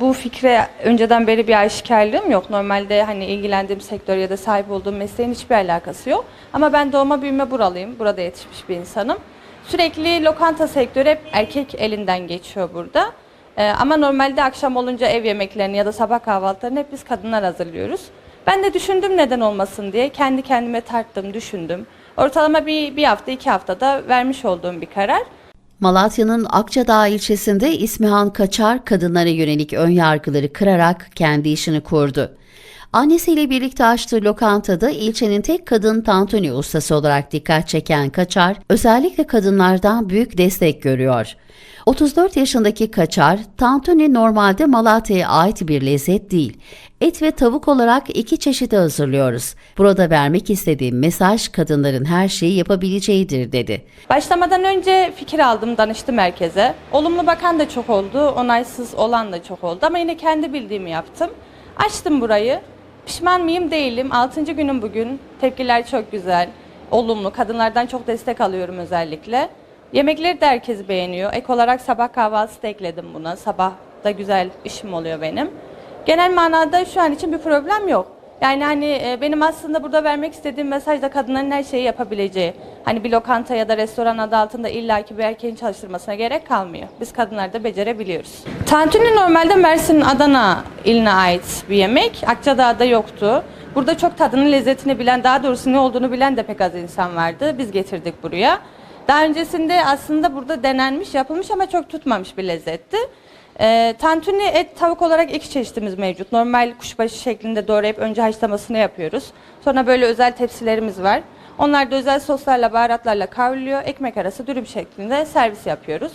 Bu fikre önceden beri bir aşikarlığım yok. Normalde hani ilgilendiğim sektör ya da sahip olduğum mesleğin hiçbir alakası yok. Ama ben doğma büyüme buralıyım. Burada yetişmiş bir insanım. Sürekli lokanta sektörü hep erkek elinden geçiyor burada. Ee, ama normalde akşam olunca ev yemeklerini ya da sabah kahvaltılarını hep biz kadınlar hazırlıyoruz. Ben de düşündüm neden olmasın diye. Kendi kendime tarttım, düşündüm. Ortalama bir, bir hafta, iki haftada vermiş olduğum bir karar. Malatya'nın Akçadağ ilçesinde İsmihan Kaçar kadınlara yönelik önyargıları kırarak kendi işini kurdu. Annesiyle birlikte açtığı lokantada ilçenin tek kadın tantuni ustası olarak dikkat çeken Kaçar, özellikle kadınlardan büyük destek görüyor. 34 yaşındaki Kaçar, tantuni normalde Malatya'ya ait bir lezzet değil. Et ve tavuk olarak iki çeşidi hazırlıyoruz. Burada vermek istediğim mesaj kadınların her şeyi yapabileceğidir dedi. Başlamadan önce fikir aldım, danıştım herkese. Olumlu bakan da çok oldu, onaysız olan da çok oldu ama yine kendi bildiğimi yaptım. Açtım burayı. Pişman mıyım? Değilim. 6. günüm bugün. Tepkiler çok güzel, olumlu. Kadınlardan çok destek alıyorum özellikle. Yemekleri de herkes beğeniyor. Ek olarak sabah kahvaltısı da ekledim buna. Sabah da güzel işim oluyor benim. Genel manada şu an için bir problem yok. Yani hani e, benim aslında burada vermek istediğim mesaj da kadınların her şeyi yapabileceği. Hani bir lokanta ya da restoran adı altında illaki bir erkeğin çalıştırmasına gerek kalmıyor. Biz kadınlar da becerebiliyoruz. Tantuni normalde Mersin Adana iline ait bir yemek. Akçadağ'da yoktu. Burada çok tadının lezzetini bilen, daha doğrusu ne olduğunu bilen de pek az insan vardı. Biz getirdik buraya. Daha öncesinde aslında burada denenmiş, yapılmış ama çok tutmamış bir lezzetti. Ee, tantuni et tavuk olarak iki çeşitimiz mevcut. Normal kuşbaşı şeklinde doğrayıp önce haşlamasını yapıyoruz. Sonra böyle özel tepsilerimiz var. Onlar da özel soslarla, baharatlarla kavruluyor. Ekmek arası dürüm şeklinde servis yapıyoruz.